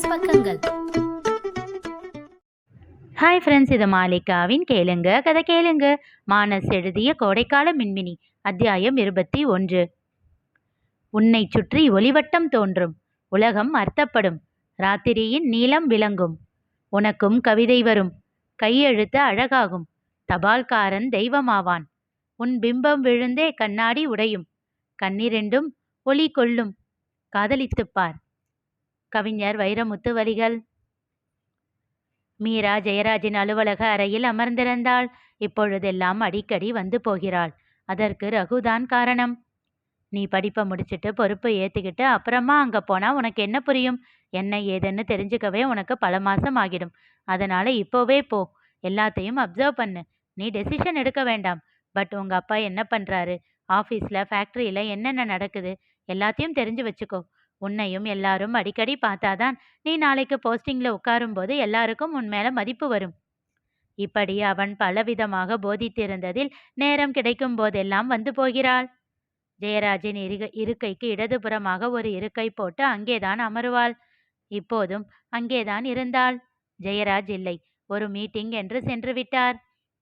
மானஸ் பக்கங்கள். Hi friends இது மாலிகாவின் கேளுங்க கதை கேளுங்க. மானஸ் எழுதிய கோடைக்கால மின்மினி அத்தியாயம் இருபத்தி ஒன்று. உன்னை சுற்றி ஒளிவட்டம் தோன்றும் உலகம் அர்த்தப்படும் ராத்திரியின் நீளம் விளங்கும் உனக்கும் கவிதை வரும் கையெழுத்து அழகாகும் தபால்காரன் தெய்வமாவான் உன் பிம்பம் விழுந்தே கண்ணாடி உடையும் கண்ணிரெண்டும் ஒளி கொள்ளும் காதலித்துப் பார். கவிஞர் வைரமுத்து வரிகள். மீரா ஜெயராஜின் அலுவலக அறையில் அமர்ந்திருந்தாள். இப்பொழுதெல்லாம் அடிக்கடி வந்து போகிறாள். அதற்கு ரகுதான் காரணம். நீ படிப்பை முடிச்சிட்டு பொறுப்பை ஏற்றுக்கிட்டு அப்புறமா அங்கே போனால் உனக்கு என்ன புரியும்? என்ன ஏதுன்னு தெரிஞ்சுக்கவே உனக்கு பல மாதம் ஆகிடும். அதனால் இப்போவே போ. எல்லாத்தையும் அப்சர்வ் பண்ணு. நீ டெசிஷன் எடுக்க வேண்டாம். பட் உங்கள் அப்பா என்ன பண்ணுறாரு ஆஃபீஸில் ஃபேக்ட்ரியில் என்னென்ன நடக்குது? எல்லாத்தையும் தெரிஞ்சு வச்சுக்கோ. உன்னையும் எல்லாரும் அடிக்கடி பார்த்தாதான் நீ நாளைக்கு போஸ்டிங்கில் உட்காரும்போது எல்லாருக்கும் உன் மேல மதிப்பு வரும். இப்படி அவன் பலவிதமாக போதித்திருந்ததில் நேரம் கிடைக்கும் போதெல்லாம் வந்து போகிறாள். ஜெயராஜின் இரு இருக்கைக்கு இடதுபுறமாக ஒரு இருக்கை போட்டு அங்கேதான் அமருவாள். இப்போதும் அங்கேதான் இருந்தாள். ஜெயராஜ் இல்லை. ஒரு மீட்டிங் என்று சென்று விட்டார்.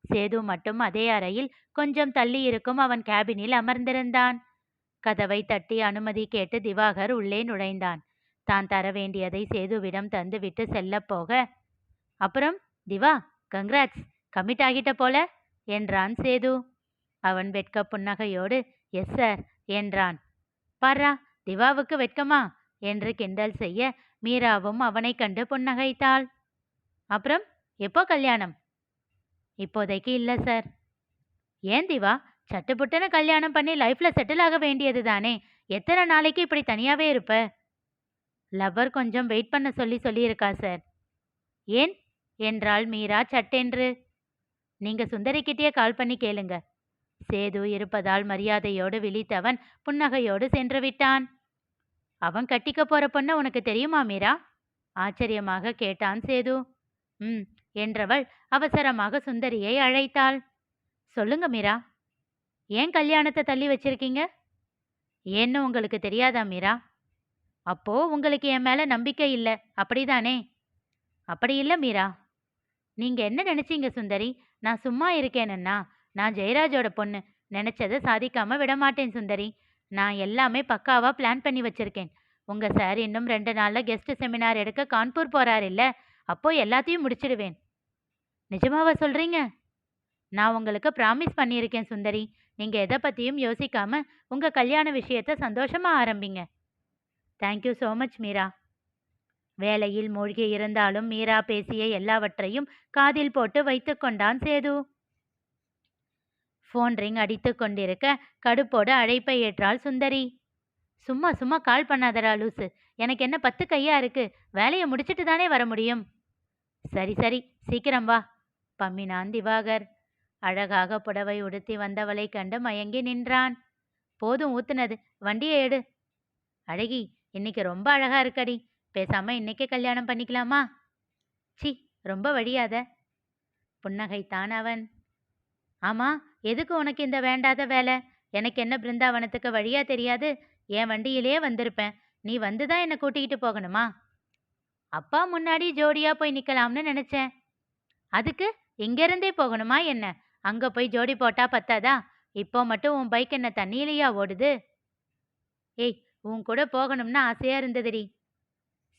சேது மட்டும் அதே அறையில் கொஞ்சம் தள்ளி இருக்கும் அவன் கேபினில் அமர்ந்திருந்தான். கதவை தட்டி அனுமதி கேட்டு திவாகர் உள்ளே நுழைந்தான். தான் தர வேண்டியதை சேதுவிடம் தந்துவிட்டு செல்லப் போக அப்புறம் திவா கங்க்ராட்ஸ் கமிட் ஆகிட்ட போல என்றான் சேது. அவன் வெட்க புன்னகையோடு எஸ் சார் என்றான். பாரா திவாவுக்கு வெட்கமா? என்று கிண்டல் செய்ய மீராவும் அவனை கண்டு புன்னகைத்தாள். அப்புறம் எப்போ கல்யாணம்? இப்போதைக்கு இல்லை சார் ஏன் திவா? சட்டுப்புட்டுன்னு கல்யாணம் பண்ணி லைஃப்ல செட்டில் ஆக வேண்டியது தானே? எத்தனை நாளைக்கு இப்படி தனியாவே இருப்ப? லவ்வர் கொஞ்சம் வெயிட் பண்ண சொல்லி சொல்லியிருக்கா சார் ஏன்? என்றாள் மீரா சட்டென்று. நீங்க சுந்தரிக்கிட்டே கால் பண்ணி கேளுங்க. சேது இருப்பதால் மரியாதையோடு விழித்தவன் புன்னகையோடு சென்று விட்டான். அவன் கட்டிக்க போற பொண்ணை உனக்கு தெரியுமா மீரா? ஆச்சரியமாக கேட்டான் சேது. ம் என்றவள் அவசரமாக சுந்தரியை அழைத்தாள். சொல்லுங்க மீரா. ஏன் கல்யாணத்தை தள்ளி வச்சிருக்கீங்க? ஏன்னு உங்களுக்கு தெரியாதா மீரா? அப்போ உங்களுக்கு என் மேல நம்பிக்கை இல்லை. அப்படிதானே? அப்படி இல்லை மீரா. நீங்க என்ன நினைச்சீங்க சுந்தரி? நான் சும்மா இருக்கேனன்னா நான் ஜெயராஜோட பொண்ணு. நினைச்சதை சாதிக்காம விடமாட்டேன் சுந்தரி. நான் எல்லாமே பக்காவா பிளான் பண்ணி வச்சிருக்கேன். உங்க சார் இன்னும் ரெண்டு நாள்ல கெஸ்ட் செமினார் எடுக்க கான்பூர் போறாரு இல்ல? அப்போ எல்லாத்தையும் முடிச்சிடுவேன். நிஜமாவா சொல்றீங்க? நான் உங்களுக்கு ப்ராமிஸ் பண்ணியிருக்கேன் சுந்தரி. நீங்கள் எதை பற்றியும் யோசிக்காமல் உங்கள் கல்யாண விஷயத்த சந்தோஷமாக ஆரம்பிங்க. Thank you so much Meera. வேலையில் மூழ்கி இருந்தாலும் மீரா பேசிய எல்லாவற்றையும் காதில் போட்டு வைத்து கொண்டான் சேது. ஃபோன் ரிங் அடித்து கொண்டிருக்க கடுப்போடு அழைப்பை ஏற்றாள் சுந்தரி. சும்மா சும்மா கால் பண்ணாதடா லூசு. எனக்கு என்ன பத்து கையா இருக்கு. வேலையை முடிச்சிட்டு தானே வர முடியும். சரி சரி. சீக்கிரம் வா. பம்மினான் திவாகர். அழகாக புடவை உடுத்தி வந்தவளை கண்டு மயங்கி நின்றான். போதும் ஊத்துனது. வண்டியை எடு. அழகி இன்னைக்கு ரொம்ப அழகா இருக்கடி. பேசாம இன்னைக்கே கல்யாணம் பண்ணிக்கலாமா? சி ரொம்ப வழியாத. புன்னகைத்தான் அவன். ஆமா எதுக்கு உனக்கு இந்த வேண்டாத வேலை? எனக்கு என்ன பிருந்தாவனத்துக்கு வழியா தெரியாது. என் வண்டியிலேயே வந்திருப்பேன். நீ வந்துதான் என்னை கூட்டிக்கிட்டு போகணுமா? அப்பா முன்னாடி ஜோடியா போய் நிக்கலாம்னு நினைச்சேன். அதுக்கு? இங்கிருந்தே போகணுமா என்ன? அங்க போய் ஜோடி போட்டா பத்தாதா? இப்போ மட்டும் உன் பைக் என்ன தண்ணியிலையா ஓடுது? ஏய் உன் கூட போகணும்னு ஆசையா இருந்ததுடி.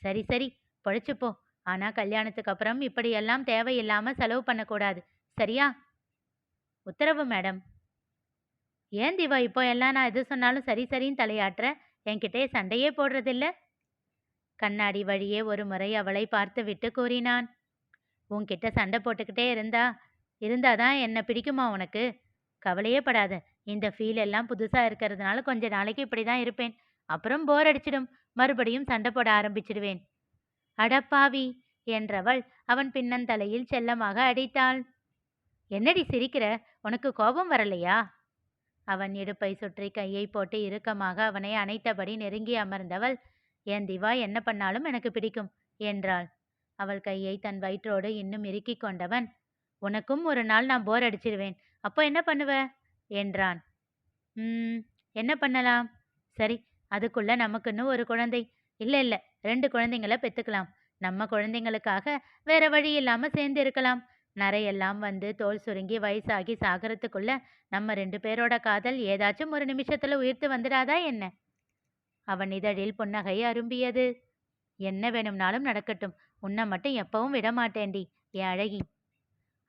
சரி சரி பொழைச்சு ஆனா கல்யாணத்துக்கு அப்புறம் இப்படியெல்லாம் தேவையில்லாம செலவு பண்ணக்கூடாது. சரியா? உத்தரவு மேடம். ஏன் திவா இப்போ எல்லாம் நான் எது சொன்னாலும் சரி சரின்னு தலையாட்டுற? என்கிட்டே சண்டையே போடுறதில்ல? கண்ணாடி வழியே ஒரு முறை அவளை பார்த்துவிட்டு கூறினான். உன்கிட்ட சண்டை போட்டுக்கிட்டே இருந்தா இருந்தாதான் என்ன பிடிக்குமா உனக்கு? கவலையே படாத. இந்த ஃபீல் எல்லாம் புதுசாக இருக்கிறதுனால கொஞ்ச நாளைக்கு இப்படி தான் இருப்பேன். அப்புறம் போர் அடிச்சிடும். மறுபடியும் சண்டை போட ஆரம்பிச்சிடுவேன். அடப்பாவி என்றவள் அவன் பின்னந்தலையில் செல்லமாக அடித்தாள். என்னடி சிரிக்கிற? உனக்கு கோபம் வரலையா? அவன் இடுப்பை சுற்றி கையை போட்டு இறுக்கமாக அவனை அணைத்தபடி நெருங்கி அமர்ந்தவள் என் திவா என்ன பண்ணாலும் எனக்கு பிடிக்கும் என்றாள். அவள் கையை தன் வயிற்றோடு இன்னும் இறுக்கிக் கொண்டவன் உனக்கும் ஒரு நாள் நான் போர் அடிச்சிடுவேன் அப்போ என்ன பண்ணுவ? என்றான். ம் என்ன பண்ணலாம்? சரி அதுக்குள்ள நமக்குன்னு ஒரு குழந்தை. இல்லை இல்லை ரெண்டு குழந்தைங்கள பெற்றுக்கலாம் நம்ம குழந்தைங்களுக்காக வேற வழி இல்லாமல் சேர்ந்து இருக்கலாம். நரையெல்லாம் வந்து தோல் சுருங்கி வயசாகி சாகறதுக்குள்ள நம்ம ரெண்டு பேரோட காதல் ஏதாச்சும் ஒரு நிமிஷத்துல உயிர்த்து வந்துடாதா என்ன? அவன் இதழில் புன்னகை அரும்பியது. என்ன வேணும்னாலும் நடக்கட்டும். உன்னை மட்டும் எப்பவும் விடமாட்டேன்டி என் அழகி.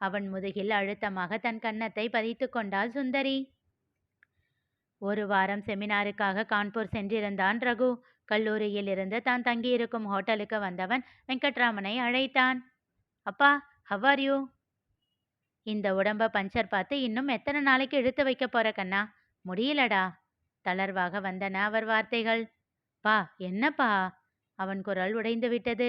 அவன் முதுகில் அழுத்தமாக தன் கன்னத்தை பதித்து கொண்டாள் சுந்தரி. ஒரு வாரம் செமினாருக்காக கான்பூர் சென்றிருந்தான் ரகு. கல்லூரியில் இருந்து தான் தங்கியிருக்கும் ஹோட்டலுக்கு வந்தவன் வெங்கட்ராமனை அழைத்தான். அப்பா ஹவ்வார் யூ இந்த உடம்ப பஞ்சர் பார்த்து இன்னும் எத்தனை நாளைக்கு இழுத்து வைக்க போற கண்ணா? முடியலடா. தளர்வாக வந்தன அவர் வார்த்தைகள். பா என்னப்பா? அவன் குரல் உடைந்து விட்டது.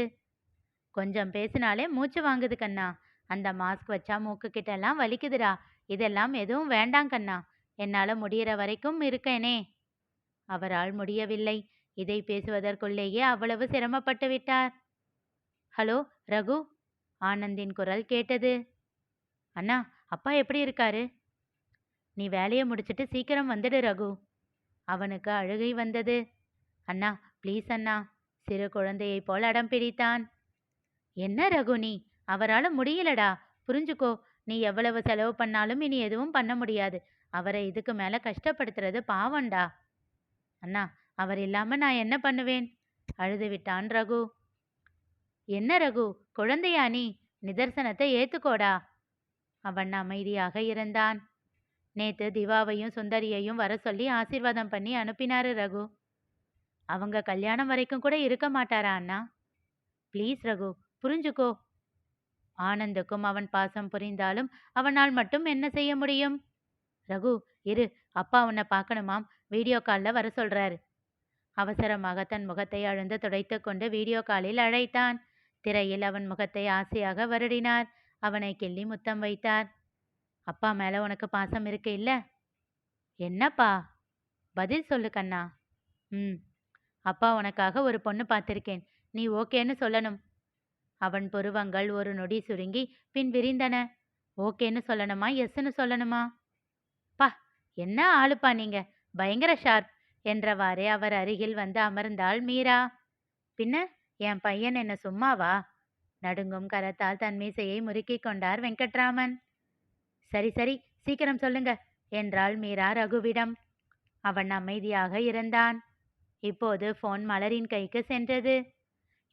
கொஞ்சம் பேசினாலே மூச்சு வாங்குது கண்ணா. அந்த மாஸ்க் வச்சா மூக்கு கிட்ட வலிக்குதுடா. இதெல்லாம் எதுவும் வேண்டாம் கண்ணா. என்னால் முடியிற வரைக்கும் இருக்கேனே. அவரால் முடியவில்லை. இதை பேசுவதற்குள்ளேயே அவ்வளவு சிரமப்பட்டு விட்டார். ஹலோ ரகு? ஆனந்தின் குரல் கேட்டது. அண்ணா அப்பா எப்படி இருக்காரு? நீ வேலையை முடிச்சிட்டு சீக்கிரம் வந்துடு ரகு. அவனுக்கு அழுகை வந்தது. அண்ணா ப்ளீஸ் அண்ணா. சிறு குழந்தையைப் போல் அடம் பிடித்தான். என்ன ரகு நீ? அவரால் முடியலடா. புரிஞ்சுக்கோ நீ எவ்வளவு செலவு பண்ணாலும் இனி எதுவும் பண்ண முடியாது. அவரை இதுக்கு மேல கஷ்டப்படுத்துறது பாவம்டா. அண்ணா அவர் இல்லாம நான் என்ன பண்ணுவேன்? அழுது விட்டான் ரகு. என்ன ரகு? குழந்தையா நீ? நிதர்சனத்தை ஏத்துக்கோடா. அவன் அமைதியாக இருந்தான். நேத்து திவாவையும் சுந்தரியையும் வர சொல்லி ஆசீர்வாதம் பண்ணி அனுப்பினாரு ரகு. அவங்க கல்யாணம் வரைக்கும் கூட இருக்க மாட்டாரா அண்ணா? ப்ளீஸ் ரகு புரிஞ்சுக்கோ. ஆனந்துக்கும் அவன் பாசம் புரிந்தாலும் அவனால் மட்டும் என்ன செய்ய முடியும்? ரகு இரு. அப்பா உன்னை பார்க்கணுமாம். வீடியோ காலில் வர சொல்றாரு. அவசரமாக தன் முகத்தை அழுந்து துடைத்து கொண்டு வீடியோ காலில் அழைத்தான். திரையில் அவன் முகத்தை ஆசையாக வருடினார். அவனை கிள்ளி முத்தம் வைத்தார். அப்பா மேல உனக்கு பாசம் இருக்கு இல்ல? என்னப்பா? பதில் சொல்லு கண்ணா. ம். அப்பா உனக்காக ஒரு பொண்ணு பார்த்திருக்கேன். நீ ஓகேன்னு சொல்லணும். அவன் புருவங்கள் ஒரு நொடி சுருங்கி பின் விரிந்தன? ஓகேன்னு சொல்லணுமா? எஸ்ன்னு சொல்லணுமா? பா என்ன ஆளுப்பா நீங்க? பயங்கர ஷார்ப் என்றவாறே அவர் அருகில் வந்து அமர்ந்தாள் மீரா. பின்ன என் பையன் என்ன சும்மாவா? நடுங்கும் கரத்தால் தன் மீசையை முறுக்கிக் கொண்டார் வெங்கட்ராமன். சரி சரி சீக்கிரம் சொல்லுங்க என்றாள் மீரா ரகுவிடம். அவன் அமைதியாக இருந்தான். இப்போது போன் மலரின் கைக்கு சென்றது.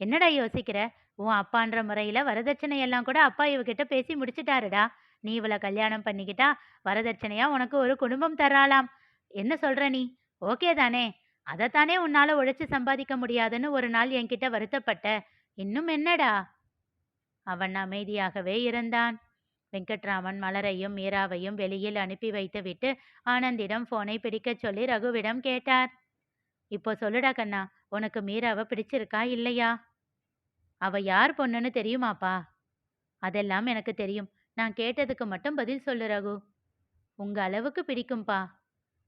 என்னடா யோசிக்கிற? உன் அப்பான்ற முறையில வரதட்சணை எல்லாம் கூட அப்பா இவகிட்ட பேசி முடிச்சிட்டாருடா. நீ இவளை கல்யாணம் பண்ணிக்கிட்டா வரதட்சணையா உனக்கு ஒரு குடும்பம் தராலாம் என்ன சொல்ற நீ? ஓகே தானே. அதைத்தானே உன்னால உழைச்சு சம்பாதிக்க முடியாதுன்னு ஒரு நாள் என்கிட்ட வருத்தப்பட்ட. இன்னும் என்னடா? அவன் அமைதியாகவே இருந்தான். வெங்கட்ராமன் மலரையும் மீராவையும் வெளியில் அனுப்பி வைத்துவிட்டு ஆனந்திடம் போனை பிடிக்கச் சொல்லி ரகுவிடம் கேட்டார். இப்போ சொல்லுடா கண்ணா உனக்கு மீராவை பிடிச்சிருக்கா இல்லையா? அவ யார் பொண்ணுன்னு தெரியுமாப்பா? அதெல்லாம் எனக்கு தெரியும். நான் கேட்டதுக்கு மட்டும் பதில் சொல்லு ரகு. உங்க அளவுக்கு பிடிக்கும்பா.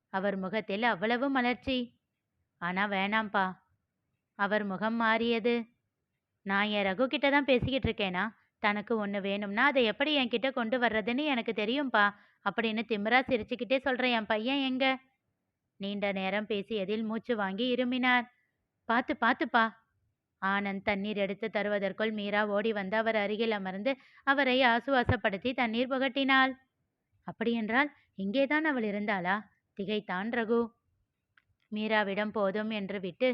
அவர் முகத்தில் அவ்வளவு மலர்ச்சி. ஆனா வேணாம்ப்பா. அவர் முகம் மாறியது. நான் என் ரகு கிட்ட தான் பேசிக்கிட்டு இருக்கேனா? தனக்கு ஒன்று வேணும்னா அதை எப்படி என்கிட்ட கொண்டு வர்றதுன்னு எனக்கு தெரியும்பா. அப்படின்னு திமிரா சிரிச்சுக்கிட்டே சொல்கிறேன் என் பையன் எங்க? நீண்ட நேரம் பேசியதில் மூச்சு வாங்கி இருமினார். பார்த்து பார்த்துப்பா. ஆனந்த் தண்ணீர் எடுத்து தருவதற்குள் மீரா ஓடி வந்து அவர் அருகில் அமர்ந்து அவரை ஆசுவாசப்படுத்தி தண்ணீர் புகட்டினாள். அப்படியென்றால் இங்கேதான் அவள் இருந்தாளா? திகைத்தான் ரகு. மீராவிடம் போதும் என்று விட்டு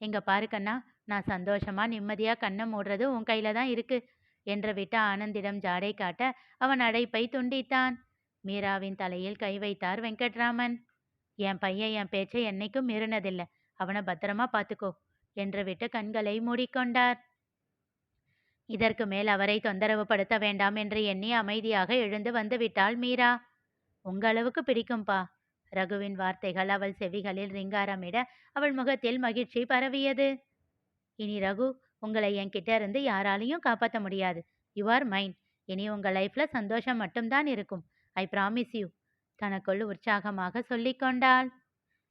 எங்க பாரு கண்ணா நான் சந்தோஷமா நிம்மதியா கண்ணை மூடுறது உன் கையில தான் இருக்கு என்று விட்டு ஆனந்திடம் ஜாடை காட்ட அவன் அடைப்பை துண்டித்தான். மீராவின் தலையில் கை வைத்தார் வெங்கட்ராமன். என் பையன் என் பேச்சை என்னைக்கும் மீறினதில்லை. அவனை பத்திரமா பார்த்துக்கோ என்று விட்டு கண்களை மூடிக்கொண்டார். இதற்கு மேல் அவரை தொந்தரவு படுத்த வேண்டாம் என்று எண்ணி அமைதியாக எழுந்து வந்துவிட்டாள் மீரா. உங்க அளவுக்கு பிடிக்கும்பா ரகுவின் வார்த்தைகள் அவள் செவிகளில் ரிங்காரமிட அவள் முகத்தில் மகிழ்ச்சி பரவியது. இனி ரகு உங்களை என்கிட்ட இருந்து யாராலையும் காப்பாற்ற முடியாது. யூ ஆர் மைண்ட் இனி உங்க லைஃப்ல சந்தோஷம் மட்டும்தான் இருக்கும். ஐ ப்ராமிஸ் யூ தனக்குள் உற்சாகமாக சொல்லிக்கொண்டாள்.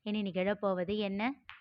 இனி நிகழப்போவது என்ன?